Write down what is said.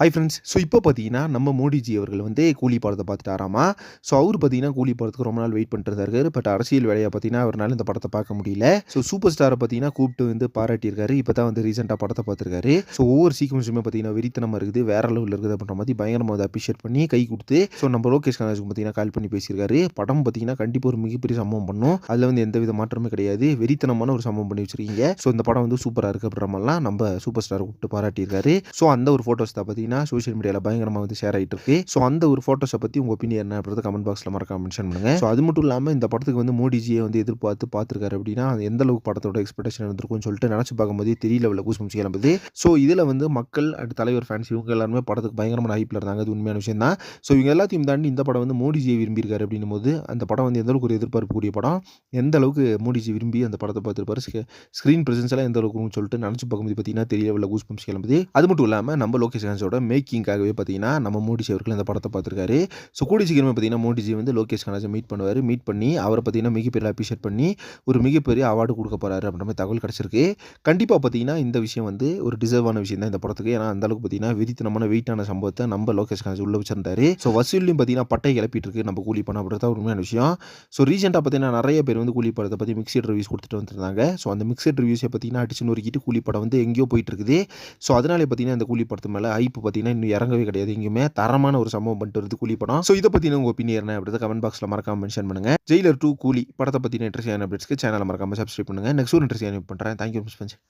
Hi friends so இப்போ பார்த்தீங்கன்னா நம்ம மோடிஜி அவர்கள் வந்து கூலி படத்தை பார்த்துட்டாராமா? ஸோ அவர் பார்த்தீங்கன்னா கூலி படத்துக்கு ரொம்ப நாள் வெயிட் பண்ணிட்டு இருக்காரு பட் அரசியல் வேலையை பார்த்தீங்கன்னா அவரால் இந்த படத்தை பார்க்க முடியல. ஸோ சூப்பர் ஸ்டாரை பார்த்தீங்கன்னா கூப்பிட்டு வந்து பாராட்டியிருக்காரு. இப்போ தான் வந்து ரீசெண்டாக படத்தை பார்த்துருக்காரு. ஸோ ஒவ்வொரு சீக்வன்ஸுமே பார்த்தீங்கன்னா வெறித்தனமாக இருக்குது. வேற லெவலில் இருக்குது அப்படின்ற மாதிரி பயங்கரமாக வந்து அப்ரிஷியேட் பண்ணி கை கொடுத்து ஸோ நம்ம லோகேஷ் கனகராஜுக்கு பார்த்தீங்கன்னா கால் பண்ணி பேசியிருக்காரு. படம் பார்த்தீங்கன்னா கண்டிப்பாக ஒரு மிகப்பெரிய சம்பவம் பண்ணும். அதில் வந்து எந்த வித மாற்றமே கிடையாது. வெறித்தனமான ஒரு சம்பவம் பண்ணி வச்சிருக்கீங்க. ஸோ இந்த படம் வந்து சூப்பராக இருக்குது அப்படின்ற மாதிரிலாம் நம்ம சூப்பர் ஸ்டாரை கூப்பிட்டு பாராட்டியிருக்காரு. ஸோ அந்த ஒரு ஃபோட்டோஸ் தான் பார்த்தீங்கன்னா சோஷியல் மீடியாவில் பயங்கரமாக வந்து ஷேர் ஆகிட்டு இருக்கு. ஸோ அந்த ஒரு ஃபோட்டோஸை பற்றி உங்கள் ஒப்பீனியன் என்னன்றது கமெண்ட் பாக்ஸில் மறக்காம மென்ஷன் பண்ணுங்க. ஸோ அது மட்டும் இல்லாமல் இந்த படத்துக்கு வந்து மோடிஜியை வந்து எதிர்பார்த்து பார்த்துருக்காரு அப்படின்னா எந்த அளவுக்கு படத்தோட எக்ஸ்பெக்டேஷன் இருந்திருக்கும்னு சொல்லிட்டு நினச்சி பார்க்கும்போது தெரியல லெவலில் கூஸ்பம்ஸ் கிளம்புது. ஸோ இதில் வந்து மக்கள் அண்ட் தலைவர் ஃபேன்ஸ் இவங்க எல்லாருமே படத்துக்கு பயங்கரமான ஹைப்பில் இருந்தாங்க. அது உண்மையான விஷயம் தான். ஸோ இவங்க எல்லாத்தையும் தாண்டி இந்த படம் வந்து மோடிஜியை விரும்பியிருக்காரு அப்படின்னும் போது அந்த படம் வந்து எந்த அளவுக்கு ஒரு எதிர்பார்ப்பு கூடிய படம்? எந்த அளவுக்கு மோடிஜி விரும்பி அந்த படத்தை பார்த்துருப்பாரு? ஸ்க்ரீன் பிரசன்ஸ் எல்லாம் எந்த அளவுக்கு சொல்லிட்டு நினச்சி பார்க்கும்போது பார்த்தீங்கன்னா தெரிய லெவலில் கூஸ்பம்ஸ் கிளம்புது. அது மட்டும் இல்லாமல் நம்ம லோகேஷ் படத்தோட மேக்கிங்காகவே பார்த்தீங்கன்னா நம்ம மோடிஜி அவர்கள் இந்த படத்தை பார்த்துருக்காரு. ஸோ கூடி சீக்கிரமே பார்த்தீங்கன்னா மோடிஜி வந்து லோகேஷ் கணேஷை மீட் பண்ணுவார். மீட் பண்ணி அவரை பார்த்தீங்கன்னா மிகப்பெரிய அப்ரிஷியேட் பண்ணி ஒரு மிகப்பெரிய அவார்டு கொடுக்க போகிறாரு அப்படின்ற மாதிரி தகவல் கிடச்சிருக்கு. கண்டிப்பாக பார்த்தீங்கன்னா இந்த விஷயம் வந்து ஒரு டிசர்வான விஷயம் தான் இந்த படத்துக்கு. ஏன்னா அந்தளவுக்கு பார்த்தீங்கன்னா விதித்தனமான வெயிட்டான சம்பவத்தை நம்ம லோகேஷ் கணேஷ் உள்ள வச்சிருந்தாரு. ஸோ வசூல்லையும் பார்த்தீங்கன்னா பட்டை கிளப்பிட்டு இருக்கு. நம்ம கூலி பணம் அப்படின்றத ஒரு உண்மையான விஷயம். ஸோ ரீசெண்டாக பார்த்தீங்கன்னா நிறைய பேர் வந்து கூலி படத்தை பற்றி மிக்சட் ரிவ்யூஸ் கொடுத்துட்டு வந்துருந்தாங்க. ஸோ அந்த மிக்சட் ரிவ்யூஸை பார்த்தீங்கன்னா அடிச்சு நொறுக்கிட்டு கூலி படம் வந்து எங்கேயோ போயிட்டு இருக்குது. ஸோ அதனாலே பார்த்தீங்கன்னா இந்த கூலி படத்து மேலே ஐப்பு பார்த்தீங்கன்னா இன்னும் இறங்கவே கிடையாது. எங்கேயுமே தரமான ஒரு சம்பவம் பண்ணிட்டு வருது கூலி படம் ஸோ இதை பற்றின உங்கள் ஒப்பீனியன் என்ன அப்படின்றத கமெண்ட் பாக்ஸில் மறக்காம மென்ஷன் பண்ணுங்க. ஜெயிலர் டூ கூலி படத்தை பற்றின இன்ட்ரெஸ்ட் அப்டேட்ஸ்க்கு சேனலை மறக்காம சப்ஸ்கிரைப் பண்ணுங்க. நெக்ஸ்ட் ஒரு இன்ட்ரெஸ்ட் பண்ணுறேன் தேங்க்யூ மிஸ் பண்ணி